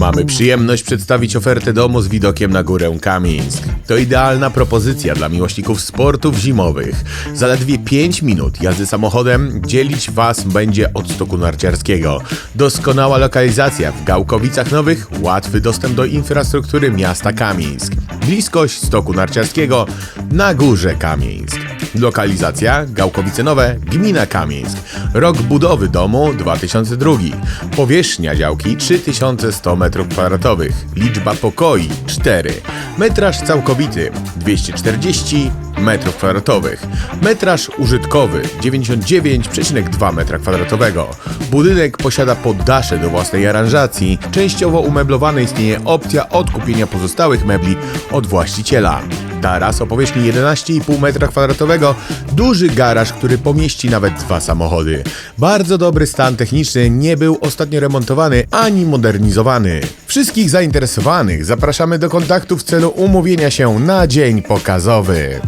Mamy przyjemność przedstawić ofertę domu z widokiem na górę Kamińsk. To idealna propozycja dla miłośników sportów zimowych. Zaledwie 5 minut jazdy samochodem dzielić Was będzie od stoku narciarskiego. Doskonała lokalizacja w Gałkowicach Nowych, łatwy dostęp do infrastruktury miasta Kamińsk. Bliskość stoku narciarskiego na górze Kamieńsk. Lokalizacja Gałkowice Nowe, gmina Kamieńsk. Rok budowy domu 2002. Powierzchnia działki 3100 m2. Liczba pokoi 4. Metraż całkowity 240 m2. Metraż użytkowy 99,2 m2. Budynek posiada poddasze do własnej aranżacji. Częściowo umeblowany istnieje opcja odkupienia pozostałych mebli od właściciela. Taras o powierzchni 11,5 m2, duży garaż, który pomieści nawet dwa samochody. Bardzo dobry stan techniczny, nie był ostatnio remontowany ani modernizowany. Wszystkich zainteresowanych zapraszamy do kontaktu w celu umówienia się na dzień pokazowy.